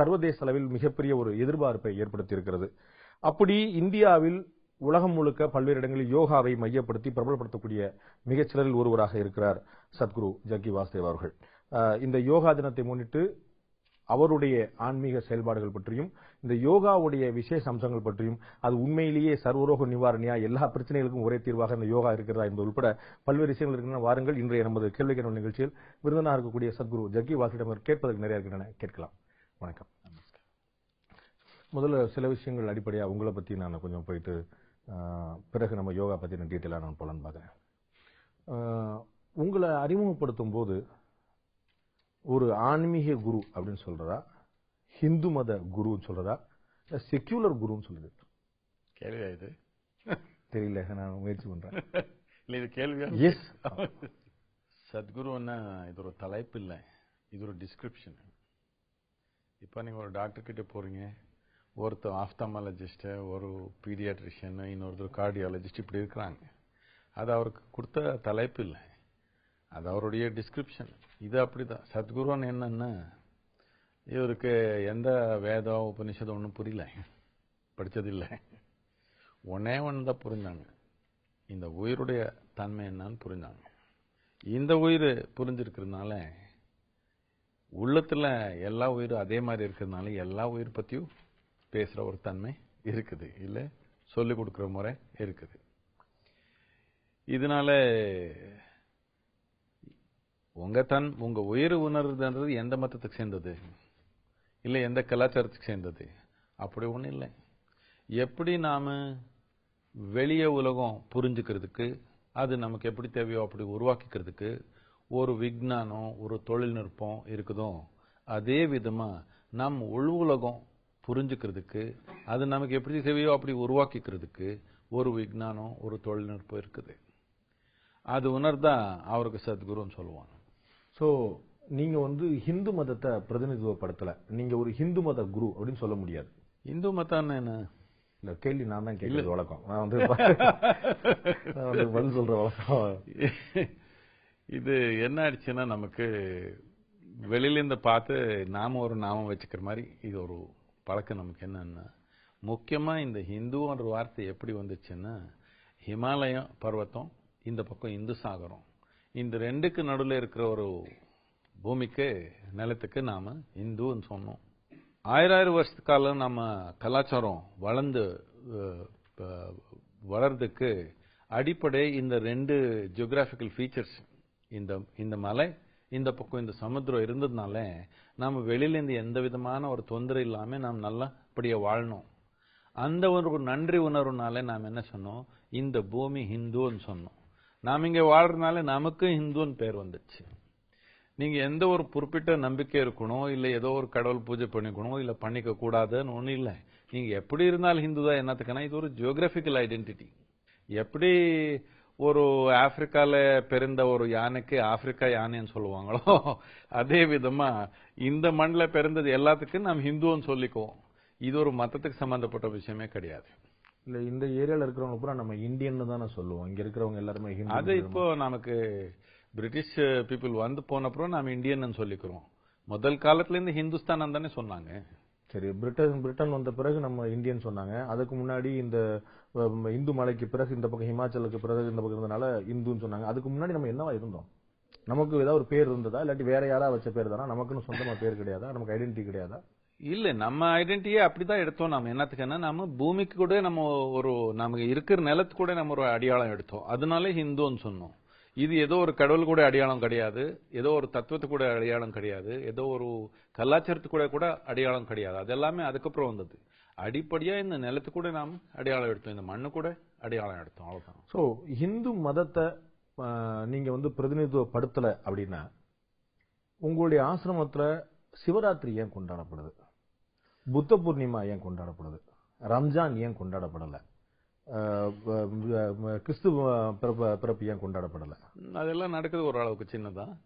சர்வதேச அளவில் மிகப்பெரிய ஒரு எதிர்பார்ப்பை ஏற்படுத்தியிருக்கிறது. அப்படி இந்தியாவில் உலகம் முழுக்க பல்வேறு இடங்களில் யோகாவை மையப்படுத்தி பிரபலப்படுத்தக்கூடிய மிகச்சிலரில் ஒருவராக இருக்கிறார் சத்குரு ஜக்கி வாசுதேவ் அவர்கள். இந்த யோகா தினத்தை முன்னிட்டு அவருடைய ஆன்மீக செயல்பாடுகள் பற்றியும் இந்த யோகாவுடைய விசேஷ அம்சங்கள் பற்றியும் அது உண்மையிலேயே சர்வரோக நிவாரணியா எல்லா பிரச்சனைகளுக்கும் ஒரே தீர்வாக இந்த யோகா இருக்கிறதா என்பது உட்பட பல்வேறு விஷயங்கள் இருக்கின்றன. வாருங்கள் இன்றைய நமது கேள்வி கேட்கும் நிகழ்ச்சியில் விருந்தனாக இருக்கக்கூடிய சத்குரு ஜக்கி வாசிடம் கேட்பதற்கு நிறைய இருக்கின்றன. கேட்கலாம். வணக்கம். முதல்ல சில விஷயங்கள் அடிப்படையா உங்களை பத்தி நான் கொஞ்சம் போயிட்டு பிறகு நம்ம யோகா பத்தின டீட்டெயிலாக நான் போலான்னு பார்க்குறேன் உங்களை அறிமுகப்படுத்தும் போது ஒரு ஆன்மீக குரு அப்படின்னு சொல்றதா ஹிந்து மத குருன்னு சொல்றதா செக்யூலர் குருன்னு சொல்லுது? கேள்வியா இது? தெரியல நான் முயற்சி பண்றேன். இல்ல இது கேள்வியா? எஸ் சத்குருன்னா இது ஒரு தலைப்பு இல்லை இது ஒரு டிஸ்கிரிப்ஷன் இப்போ நீங்கள் ஒரு டாக்டர் போகிறீங்க ஒருத்தர் ஆஃப்தாமாலஜிஸ்ட் ஒரு பீடியாட்ரிஷியன் இன்னொருத்தர் கார்டியாலஜிஸ்ட் இப்படி இருக்கிறாங்க. அது அவருக்கு கொடுத்த தலைப்பு இல்லை. அது அவருடைய டிஸ்கிரிப்ஷன் இது அப்படி தான் சத்குருன்னு என்னன்னா இவருக்கு எந்த வேதம் உபனிஷதம் ஒன்றும் புரியல. படித்ததில்லை ஒன்னே ஒன்று தான் புரிஞ்சாங்க. இந்த உயிருடைய தன்மை என்னன்னு புரிஞ்சாங்க. இந்த உயிர் புரிஞ்சிருக்கிறதுனால உள்ளத்துல எல்லா உயிரும் அதே மாதிரி இருக்கிறதுனால எல்லா உயிர் பற்றியும் பேசுகிற ஒரு தன்மை இருக்குது. இல்லை சொல்லிக் கொடுக்குற முறை இருக்குது. இதனால உங்க தன் உங்க உயிர் உணர்றதுன்றது எந்த மதத்துக்கு சேர்ந்தது? இல்லை எந்த கலாச்சாரத்துக்கு சேர்ந்தது? அப்படி ஒன்றும் இல்லை. எப்படி நாம வெளிய உலகம் புரிஞ்சுக்கிறதுக்கு அது நமக்கு எப்படி தேவையோ அப்படி உருவாக்கிக்கிறதுக்கு ஒரு விஞ்ஞானம் ஒரு தொழில்நுட்பம் இருக்குதோ அதே விதமா நம் உள் உலகம் புரிஞ்சுக்கிறதுக்கு அது நமக்கு எப்படி தேவையோ அப்படி உருவாக்கிக்கிறதுக்கு ஒரு விஞ்ஞானம் ஒரு தொழில்நுட்பம் இருக்குது. அது உணர்ந்தா அவருக்கு சத்குருன்னு சொல்லுவாங்க. சோ நீங்க வந்து ஹிந்து மதத்தை பிரதிநிதித்துவப்படுத்தல. நீங்க ஒரு ஹிந்து மத குரு அப்படின்னு சொல்ல முடியாது. இந்து மதம் என்ன? இல்ல கேள்வி நான் தான் கேட்கறது வழக்கம். நான் வந்து நான் வந்து பதில் சொல்ற வழக்கம். இது என்ன ஆயிடுச்சுன்னா நமக்கு வெளியிலேருந்து பார்த்து நாம ஒரு நாமம் வச்சுக்கிற மாதிரி இது ஒரு பழக்கம் நமக்கு என்னன்னா முக்கியமாக இந்த ஹிந்துன்ற வார்த்தை எப்படி வந்துச்சுன்னா ஹிமாலயம் பர்வத்தம் இந்த பக்கம் இந்து சாகரம். இந்த ரெண்டுக்கு நடுவில் இருக்கிற ஒரு பூமிக்கு நிலத்துக்கு நாம் இந்துன்னு சொன்னோம். ஆயிரம் ஆயிரம் வருஷத்து காலம் நம்ம கலாச்சாரம் வளர்ந்து வளர்றதுக்கு அடிப்படை இந்த ரெண்டு ஜியோகிராஃபிக்கல் ஃபீச்சர்ஸ் இந்த இந்த மலை இந்த பக்கம் இந்த சமுத்திரம் இருந்ததுனால நாம் வெளியிலேருந்து எந்த விதமான ஒரு தொந்தரவு இல்லாமல் நாம் நல்லபடியாக வாழணும். அந்த ஒரு நன்றி உணர்வுனால நாம் என்ன சொன்னோம்? இந்த பூமி ஹிந்துன்னு சொன்னோம். நாம் இங்கே வாழ்றதுனால நமக்கு ஹிந்துன்னு பேர் வந்துச்சு. நீங்கள் எந்த ஒரு குறிப்பிட்ட நம்பிக்கை இருக்கணும் இல்லை ஏதோ ஒரு கடவுள் பூஜை பண்ணிக்கணும் இல்லை பண்ணிக்க கூடாதுன்னு ஒன்றும் இல்லை. நீங்கள் எப்படி இருந்தாலும் ஹிந்து தான் என்னத்துக்குன்னா இது ஒரு ஜியோகிராஃபிக்கல் ஐடென்டிட்டி எப்படி ஒரு ஆப்பிரிக்கால பிறந்த ஒரு யானைக்கு ஆப்பிரிக்கா யானைன்னு சொல்லுவாங்களோ அதே விதமா இந்த மண்ணில பிறந்தது எல்லாத்துக்கும் நாம் ஹிந்துன்னு சொல்லிக்குவோம். இது ஒரு மதத்துக்கு சம்பந்தப்பட்ட விஷயமே கிடையாது. இல்ல இந்த ஏரியால இருக்கிறவங்க பூரா நம்ம இந்தியன் தானே சொல்லுவோம். இங்க இருக்கிறவங்க எல்லாருமே அது இப்போ நமக்கு பிரிட்டிஷ் பீப்புள் வந்து போன அப்புறம் நாம இந்தியன் சொல்லிக்கிறோம். முதல் காலத்துல இருந்து ஹிந்துஸ்தான் தானே சொன்னாங்க. சரி பிரிட்டன் பிரிட்டன் வந்த பிறகு நம்ம இந்தியன் சொன்னாங்க. அதுக்கு முன்னாடி இந்த அஹ், இந்து மலைக்கு பிறகு இந்த பக்கம் ஹிமாச்சலுக்கு பிறகு இந்த பக்கம் இருந்தனால இந்துன்னு சொன்னாங்க. அதுக்கு முன்னாடி நம்ம என்னவா இருந்தோம்? நமக்கு ஏதாவது ஒரு பேர் இருந்ததா? இல்லாட்டி வேற யாரா வச்ச பேர் தானா? நமக்குன்னு சொந்தமா பேர் கிடையாதா? நமக்கு ஐடென்டிட்டி கிடையாதா? இல்ல நம்ம ஐடென்டிட்டியே அப்படிதான் எடுத்தோம் நம்ம என்னத்துக்குன்னா நம்ம பூமிக்கு கூட நம்ம ஒரு நமக்கு இருக்கிற நிலத்து கூட நம்ம ஒரு அடையாளம் எடுத்தோம். அதனால ஹிந்துன்னு சொன்னோம். இது ஏதோ ஒரு கடவுள் கூட அடையாளம் கிடையாது ஏதோ ஒரு தத்துவத்து கூட அடையாளம் கிடையாது ஏதோ ஒரு கலாச்சாரத்துக்கு கூட கூட அடையாளம் கிடையாது. அது எல்லாமே அதுக்கப்புறம் வந்தது. அடிப்படையா இந்த நிலத்து கூட நாம் அடையாளம் எடுத்தோம். இந்த மண்ணு கூட அடையாளம் எடுத்தோம். அவ்வளவுதான். சோ இந்து மதத்தை நீங்கள் நீங்க வந்து பிரதிநிதித்துவப்படுத்தல அப்படின்னா உங்களுடைய ஆசிரமத்துல சிவராத்திரி ஏன் கொண்டாடப்படுது? புத்த பூர்ணிமா ஏன் கொண்டாடப்படுது? ரம்ஜான் ஏன் கொண்டாடப்படலை? கிறிஸ்துவ பிறப்பு ஏன் கொண்டாடப்படலை? அதெல்லாம் நடக்குது ஓரளவுக்கு சின்னதான்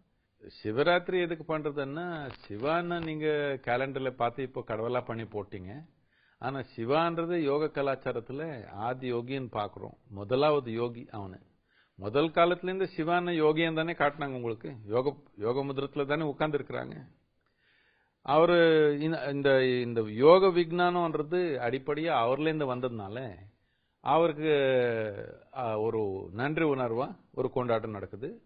சிவராத்திரி எதுக்கு பண்றதுன்னா சிவான்னு நீங்க கேலண்டர்ல பார்த்து இப்போ கடவுளா பண்ணி போட்டீங்க. ஆனா சிவான்றது யோக கலாச்சாரத்துல ஆதி யோகின்னு பாக்குறோம். முதலாவது யோகி அவனு. முதல் காலத்துல இருந்து சிவான யோகியன் தானே காட்டினாங்க உங்களுக்கு? யோக யோக முதிரத்துல தானே உட்கார்ந்து இருக்கிறாங்க அவரு இந்த- இந்த யோக விஞ்ஞானம்ன்றது அடிப்படையா அவர்ல இருந்து வந்ததுனால அவருக்கு ஒரு நன்றி உணர்வா ஒரு கொண்டாட்டம் நடக்குது.